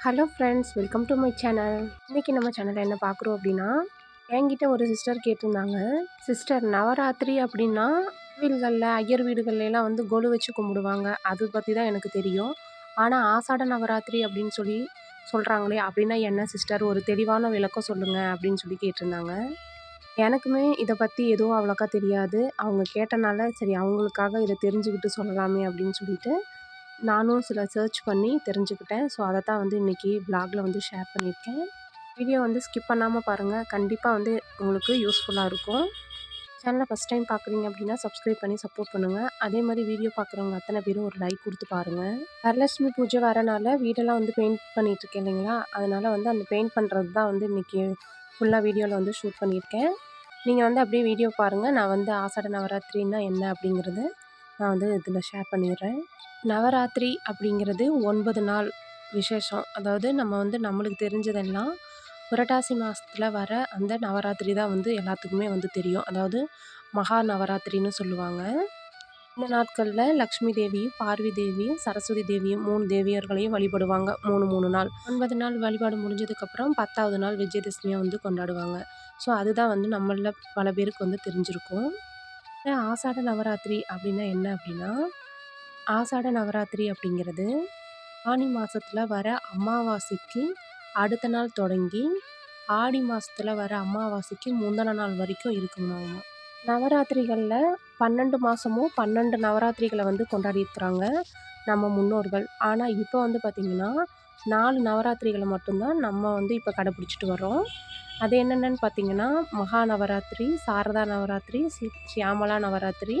Hello friends welcome to my channel இன்றைக்கி நம்ம சேனலில் என்ன பார்க்குறோம் அப்படின்னா என்கிட்ட ஒரு சிஸ்டர் கேட்டிருந்தாங்க. சிஸ்டர் நவராத்திரி அப்படின்னா வீடுகளில் ஐயர் வீடுகள்லாம் வந்து கொலு வச்சு கும்பிடுவாங்க. அது பற்றி தான் எனக்கு தெரியும். ஆனால் ஆசாட நவராத்திரி அப்படின்னு சொல்லி சொல்கிறாங்களே அப்படின்னா என்ன சிஸ்டர் ஒரு தெளிவான விளக்கம் சொல்லுங்கள் அப்படின்னு சொல்லி கேட்டிருந்தாங்க. எனக்குமே இதை பற்றி எதுவும் அவ்வளோக்கா தெரியாது. அவங்க கேட்டனால சரி அவங்களுக்காக இதை தெரிஞ்சுக்கிட்டு சொல்லலாமே அப்படின்னு சொல்லிட்டு நானும் சில சர்ச் பண்ணி தெரிஞ்சுக்கிட்டேன். ஸோ அதை தான் வந்து இன்றைக்கி வ்ளாகில் வந்து ஷேர் பண்ணியிருக்கேன். வீடியோ வந்து ஸ்கிப் பண்ணாமல் பாருங்கள் கண்டிப்பாக வந்து உங்களுக்கு யூஸ்ஃபுல்லாக இருக்கும். சேனலை ஃபஸ்ட் டைம் பார்க்குறீங்க அப்படின்னா சப்ஸ்கிரைப் பண்ணி சப்போர்ட் பண்ணுங்கள் அதே மாதிரி வீடியோ பார்க்குறவங்க அத்தனை பேரும் ஒரு லைக் கொடுத்து பாருங்கள் வரலட்சுமி பூஜை வரனால வீடெல்லாம் வந்து பெயிண்ட் பண்ணிகிட்ருக்கேன் இல்லைங்களா? அதனால் வந்து அந்த பெயிண்ட் பண்ணுறது தான் வந்து இன்றைக்கி ஃபுல்லாக வீடியோவில் வந்து ஷூட் பண்ணியிருக்கேன். நீங்கள் வந்து அப்படியே வீடியோ பாருங்கள் நான் வந்து ஆசாட நவராத்திரின்னா என்ன அப்படிங்கிறது. நான் வந்து இதில் ஷேர் பண்ணிடுறேன் நவராத்திரி அப்படிங்கிறது ஒன்பது நாள் விசேஷம். அதாவது நம்ம வந்து நம்மளுக்கு தெரிஞ்சதெல்லாம் புரட்டாசி மாதத்துல வர அந்த நவராத்திரி தான் வந்து எல்லாத்துக்குமே வந்து தெரியும். அதாவது மகா நவராத்திரின்னு சொல்லுவாங்க. இந்த நாட்களில் லக்ஷ்மி தேவியும் பார்வதி தேவியும் சரஸ்வதி தேவியும் மூணு தேவியர்களையும் வழிபடுவாங்க. மூணு மூணு நாள். ஒன்பது நாள் வழிபாடு முடிஞ்சதுக்கப்புறம் பத்தாவது நாள் விஜயதசமியாக வந்து கொண்டாடுவாங்க. ஸோ அதுதான் வந்து நம்மளில் பல பேருக்கு வந்து தெரிஞ்சிருக்கும். ஆசாட நவராத்திரி அப்படின்னா என்ன அப்படின்னா ஆசாட நவராத்திரி அப்படிங்கிறது ஆனி மாதத்துல வர அமாவாசைக்கு அடுத்த நாள் தொடங்கி ஆடி மாதத்துல வர அமாவாசைக்கு முந்தின நாள் வரைக்கும் இருக்கணும் நவராத்திரிகளில் பன்னெண்டு மாதமும் பன்னெண்டு நவராத்திரிகளை வந்து கொண்டாடியிருக்கிறாங்க நம்ம முன்னோர்கள். ஆனால் இப்போ வந்து பார்த்திங்கன்னா நாலு நவராத்திரிகளை மட்டும்தான் நம்ம வந்து இப்போ கடைப்பிடிச்சிட்டு வரோம் அது என்னென்னு பார்த்தீங்கன்னா மகா நவராத்திரி சாரதா நவராத்திரி சி சியாமலா நவராத்திரி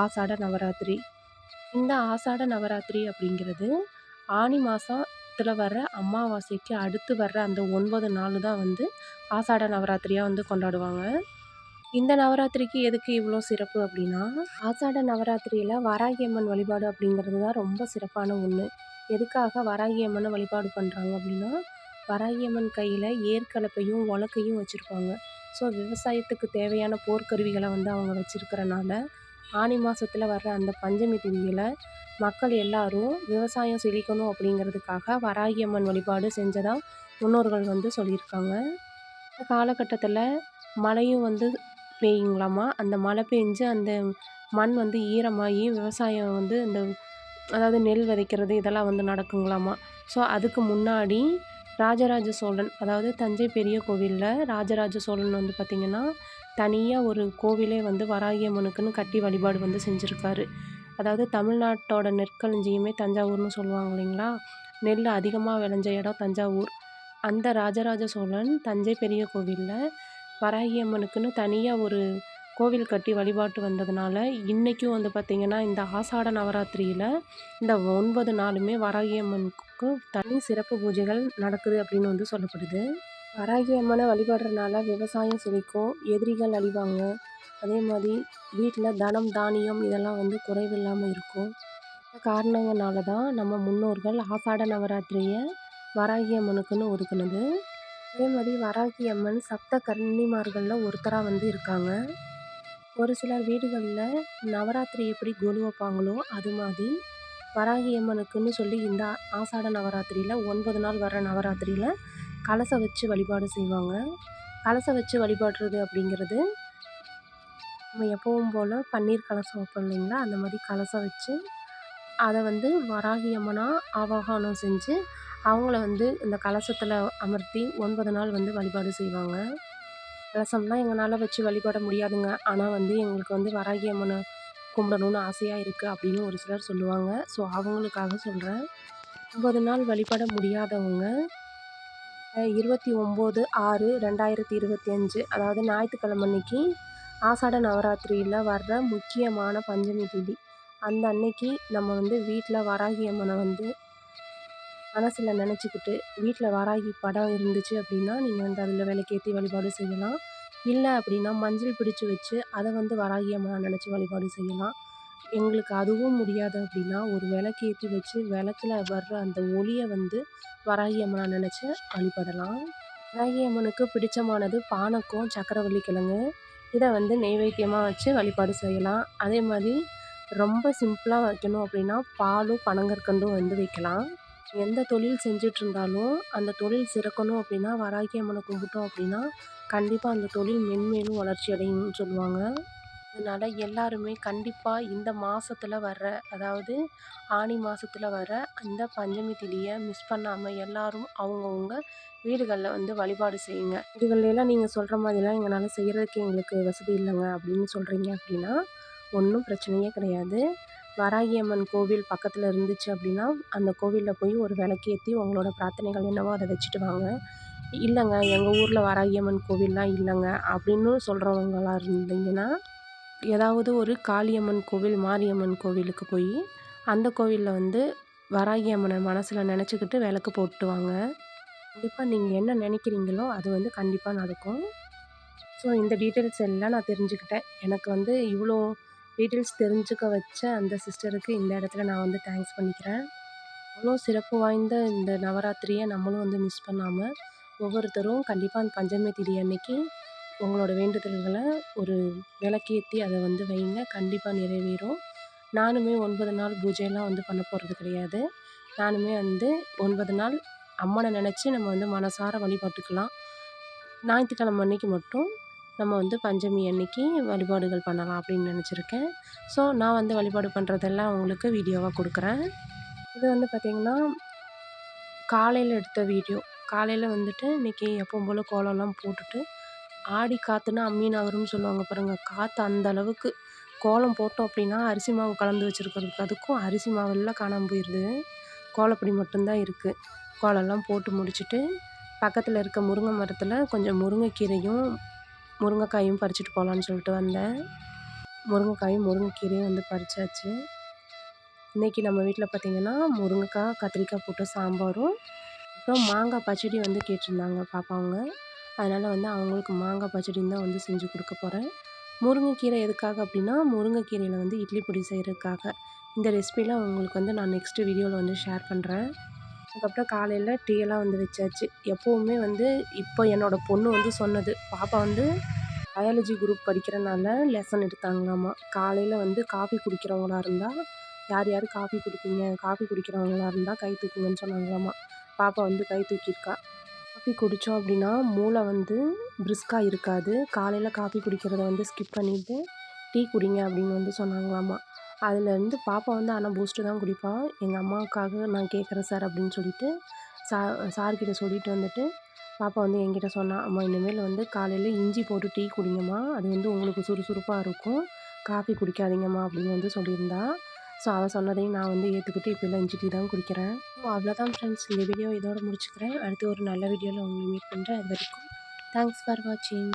ஆசாட நவராத்திரி. இந்த ஆசாட நவராத்திரி அப்படிங்கிறது ஆனி மாதத்தில் வர்ற அமாவாசைக்கு அடுத்து வர்ற அந்த ஒன்பது நாள் தான் வந்து ஆசாட நவராத்திரியாக வந்து கொண்டாடுவாங்க. இந்த நவராத்திரிக்கு எதுக்கு இவ்வளோ சிறப்பு அப்படின்னா ஆசாட நவராத்திரியில் வராகி அம்மன் வழிபாடு அப்படிங்கிறது தான் ரொம்ப சிறப்பான ஒன்று எதுக்காக வராகி அம்மனை வழிபாடு பண்ணுறாங்க அப்படின்னா வராகியம்மன் கையில் கையில் ஏற்கலப்பையும் உலக்கையும் வச்சுருப்பாங்க. ஸோ விவசாயத்துக்கு தேவையான போர்க்கருவிகளை வந்து அவங்க வச்சுருக்கிறனால ஆனி மாதத்தில் வர்ற அந்த பஞ்சமி திதியில் மக்கள் எல்லாரும் விவசாயம் செழிக்கணும் அப்படிங்கிறதுக்காக வராகி அம்மன் வழிபாடு செஞ்சதாக முன்னோர்கள் வந்து சொல்லியிருக்காங்க. இந்த காலகட்டத்தில் மழையும் வந்து பெய்யுங்களாமா? அந்த மழை பெஞ்சு அந்த மண் வந்து ஈரமாகி விவசாயம் வந்து இந்த அதாவது நெல் விதைக்கிறது இதெல்லாம் வந்து நடக்குங்களாமா? ஸோ அதுக்கு முன்னாடி ராஜராஜ சோழன் அதாவது தஞ்சை பெரிய கோவிலில் ராஜராஜ சோழன் வந்து பார்த்திங்கன்னா தனியாக ஒரு கோவிலே வந்து வராகி அம்மனுக்குன்னு கட்டி வழிபாடு வந்து செஞ்சுருக்காரு. அதாவது தமிழ்நாட்டோட நெற்களஞ்சியமே தஞ்சாவூர்னு சொல்லுவாங்க இல்லைங்களா? நெல் அதிகமாக விளைஞ்ச இடம் தஞ்சாவூர். அந்த ராஜராஜ சோழன் தஞ்சை பெரிய கோவிலில் வராகி அம்மனுக்குன்னு தனியாக ஒரு கோவில் கட்டி வழிபாட்டு வந்ததுனால இன்றைக்கும் வந்து பார்த்திங்கன்னா இந்த ஆசாட நவராத்திரியில் இந்த ஒன்பது நாளுமே வராகியம்மனுக்கு தனி சிறப்பு பூஜைகள் நடக்குது அப்படின்னு வந்து சொல்லப்படுது. வராகி அம்மனை வழிபடுறதுனால விவசாயம் செழிக்கும் எதிரிகள் அழிவாங்க. அதே மாதிரி வீட்டில் தனம் தானியம் இதெல்லாம் வந்து குறைவில்லாமல் இருக்கும். இந்த காரணங்களால தான் நம்ம முன்னோர்கள் ஆசாட நவராத்திரியை வராகி அம்மனுக்குன்னு ஒதுக்குனது. அதே மாதிரி வராகி அம்மன் சப்த கன்னிமார்களில் ஒருத்தராக வந்து இருக்காங்க. ஒரு சிலர் வீடுகளில் நவராத்திரி எப்படி கொலு வைப்பாங்களோ அது மாதிரி வராகி அம்மனுக்குன்னு சொல்லி இந்த ஆசாட நவராத்திரியில் ஒன்பது நாள் வர நவராத்திரியில் கலசம் வச்சு வழிபாடு செய்வாங்க. கலசம் வச்சு வழிபாடுறது அப்படிங்கிறது நம்ம எப்பவும் போல் பன்னீர் கலசம் வைப்போம் இல்லைங்களா? அந்த மாதிரி கலசம் வச்சு அதை வந்து வராகி அம்மனாக ஆவாகனம் செஞ்சு அவங்கள வந்து இந்த கலசத்தில் அமர்த்தி ஒன்பது நாள் வந்து வழிபாடு செய்வாங்க. கலசம்லாம் எங்களால் வச்சு வழிபட முடியாதுங்க. ஆனால் வந்து எங்களுக்கு வந்து வராகி அம்மனை கும்பிடணுன்னு ஆசையாக இருக்குது அப்படின்னு ஒரு சிலர் சொல்லுவாங்க. ஸோ அவங்களுக்காக சொல்கிறேன் ஒம்பது நாள் வழிபட முடியாதவங்க இருபத்தி ஒம்பது ஆறு ரெண்டாயிரத்தி இருபத்தி அஞ்சு அதாவது ஞாயிற்றுக்கிழமை அன்னைக்கு ஆசாட நவராத்திரியில் வர்ற முக்கியமான பஞ்சமி திதி. அந்த அன்னைக்கு நம்ம வந்து வீட்டில் வராகி அம்மனை வந்து மனசில் நினச்சிக்கிட்டு வீட்டில் வராகி படம் இருந்துச்சு அப்படின்னா நீங்கள் வந்து அதில் விளக்கேற்றி வழிபாடு செய்யலாம். இல்லை அப்படின்னா மஞ்சள் பிடிச்சி வச்சு அதை வந்து வராகி அம்மனை நினச்சி வழிபாடு செய்யலாம். எங்களுக்கு அதுவும் முடியாது அப்படின்னா ஒரு விளக்கு ஏற்றி வச்சு விளக்குல வர்ற அந்த ஒளியை வந்து வராகி அம்மனை நினச்சி வழிபடலாம். வராகி அம்மனுக்கு பிடிச்சமானது பானக்கம் சக்கரவள்ளி கிழங்கு. இதை வந்து நெய்வேத்தியமாக வச்சு வழிபாடு செய்யலாம். அதே மாதிரி ரொம்ப சிம்பிளாக வைக்கணும் அப்படின்னா பாலும் பனங்கற்கண்டும் வந்து வைக்கலாம். எந்த தொழில் செஞ்சுட்டு இருந்தாலும் அந்த தொழில் சிறக்கணும் அப்படின்னா வராகி அம்மனை கும்பிட்டோம் அப்படின்னா கண்டிப்பாக அந்த தொழில் மென்மேலும் வளர்ச்சி அடையும்னு சொல்லுவாங்க. அதனால எல்லாருமே கண்டிப்பாக இந்த மாதத்துல வர்ற அதாவது ஆனி மாதத்தில் வர அந்த பஞ்சமி திதியை மிஸ் பண்ணாமல் எல்லாரும் அவங்கவுங்க வீடுகளில் வந்து வழிபாடு செய்யுங்க. வீடுகள்லாம் நீங்கள் சொல்கிற மாதிரிலாம் எங்களால் செய்கிறதுக்கு எங்களுக்கு வசதி இல்லைங்க அப்படின்னு சொல்கிறீங்க அப்படின்னா ஒன்றும் பிரச்சனையே கிடையாது. வராகி அம்மன் கோவில் பக்கத்தில் இருந்துச்சு அப்படின்னா அந்த கோவிலில் போய் ஒரு விளக்கேத்தி உங்களோட பிரார்த்தனைகள் என்னவோ அதை வச்சுட்டு வாங்க. இல்லைங்க எங்கள் ஊரில் வராகி அம்மன் கோவில்லாம் இல்லைங்க அப்படின்னு சொல்கிறவங்களா இருந்தீங்கன்னா ஏதாவது ஒரு காளியம்மன் கோவில் மாரியம்மன் கோவிலுக்கு போய் அந்த கோவிலில் வந்து வராகி அம்மனை மனசில் நினச்சிக்கிட்டு விளக்கு போட்டு வாங்க. கண்டிப்பாக நீங்கள் என்ன நினைக்கிறீங்களோ அது வந்து கண்டிப்பாக நடக்கும். ஸோ இந்த டீட்டெயில்ஸ் எல்லாம் நான் தெரிஞ்சுக்கிட்டேன். எனக்கு வந்து இவ்வளோ டீட்டெயில்ஸ் தெரிஞ்சுக்க வச்ச அந்த சிஸ்டருக்கு இந்த இடத்துல நான் வந்து தேங்க்ஸ் பண்ணிக்கிறேன். அவ்வளோ சிறப்பு வாய்ந்த இந்த நவராத்திரியை நம்மளும் வந்து மிஸ் பண்ணாமல் ஒவ்வொருத்தரும் கண்டிப்பாக அந்த பஞ்சமி திதி அன்னைக்கு உங்களோட வேண்டுதல்களை ஒரு விளக்கேத்தி அதை வந்து வைங்க. கண்டிப்பாக நிறைவேறும். நானுமே ஒன்பது நாள் பூஜையெல்லாம் வந்து பண்ண போகிறது கிடையாது. நானுமே வந்து ஒன்பது நாள் அம்மனை நினச்சி நம்ம வந்து மனசார வழிபட்டுக்கலாம். ஞாயிற்றுக்கிழமை அன்னைக்கு மட்டும் நம்ம வந்து பஞ்சமி அன்னைக்கு வழிபாடுகள் பண்ணலாம் அப்படின்னு நினச்சிருக்கேன். ஸோ நான் வந்து வழிபாடு பண்ணுறதெல்லாம் உங்களுக்கு வீடியோவாக கொடுக்குறேன். இது வந்து பார்த்திங்கன்னா காலையில் எடுத்த வீடியோ. காலையில் வந்துட்டு இன்றைக்கி எப்பவும் போல் கோலம்லாம் போட்டுட்டு ஆடி காற்றுனா அம்மி நகரும்னு சொல்லுவாங்க பாருங்கள் காற்று அந்த அளவுக்கு கோலம் போட்டோம் அப்படின்னா அரிசி மாவு கலந்து வச்சுருக்கிறதுக்கு அதுக்கும் அரிசி மாவெல்லாம் காணாமல் போயிடுது கோலப்பொடி மட்டும்தான் இருக்குது கோலம்லாம் போட்டு முடிச்சுட்டு பக்கத்தில் இருக்க முருங்கை மரத்தில் கொஞ்சம் முருங்கைக்கீரையும் முருங்கைக்காயும் பறிச்சுட்டு போகலான்னு சொல்லிட்டு வந்தேன். முருங்கைக்காயும் முருங்கைக்கீரையும் வந்து பறிச்சாச்சு. இன்றைக்கி நம்ம வீட்டில் பார்த்திங்கன்னா முருங்கைக்காய் கத்திரிக்காய் போட்டு சாம்பாரும் அப்புறம் மாங்காய் பச்சடி வந்து கேட்டிருந்தாங்க பாப்பாங்க அதனால் வந்து அவங்களுக்கு மாங்காய் பச்சடின்னு தான் வந்து செஞ்சு கொடுக்க போகிறேன் முருங்கைக்கீரை எதுக்காக அப்படின்னா முருங்கைக்கீரையில் வந்து இட்லி பொடி செய்கிறதுக்காக இந்த ரெசிபிலாம் உங்களுக்கு வந்து நான் நெக்ஸ்ட்டு வீடியோவில் வந்து ஷேர் பண்ணுறேன் அதுக்கப்புறம் காலையில் டீயெல்லாம் வந்து வச்சாச்சு. எப்போவுமே வந்து இப்போ என்னோடய பொண்ணு வந்து சொன்னது பாப்பா வந்து பயாலஜி குரூப் படிக்கிறனால லெசன் எடுத்தாங்களாமா? காலையில் வந்து காஃபி குடிக்கிறவங்களா இருந்தால் யார் யார் காஃபி குடிப்பீங்க? காஃபி குடிக்கிறவங்களா இருந்தால் கை தூக்குங்கன்னு சொன்னாங்களாமா? பாப்பா வந்து கை தூக்கியிருக்கா. காஃபி குடித்தோம் அப்படின்னா மூளை வந்து பிரிஸ்காக இருக்காது. காலையில் காஃபி குடிக்கிறத வந்து ஸ்கிப் பண்ணிவிட்டு டீ குடிங்க அப்படின்னு வந்து சொன்னாங்களாமா? அதுலேருந்து பாப்பா வந்து ஆனால் பூஸ்ட்டு தான் குடிப்பாள் எங்கள் அம்மாவுக்காக நான் கேட்குறேன் சார் அப்படின்னு சொல்லிட்டு சா சார்கிட்ட சொல்லிட்டு வந்துட்டு பாப்பா வந்து என்கிட்ட சொன்னால் அம்மா இனிமேல் வந்து காலையில் இஞ்சி போட்டு டீ குடிங்கம்மா. அது வந்து உங்களுக்கு சுறுசுறுப்பாக இருக்கும். காஃபி குடிக்காதீங்கம்மா அப்படின்னு வந்து சொல்லியிருந்தா. ஸோ அவள் சொன்னதையும் நான் வந்து ஏற்றுக்கிட்டு இப்போல்லாம் இஞ்சி டீ தான் குடிக்கிறேன். ஸோ அவ்வளோதான் ஃப்ரெண்ட்ஸ் இந்த வீடியோ இதோட முடிச்சுக்கிறேன். அடுத்து ஒரு நல்ல வீடியோவில் உங்களை மீட் பண்ணுறேன் அது வரைக்கும் தேங்க்ஸ் ஃபார் வாட்சிங்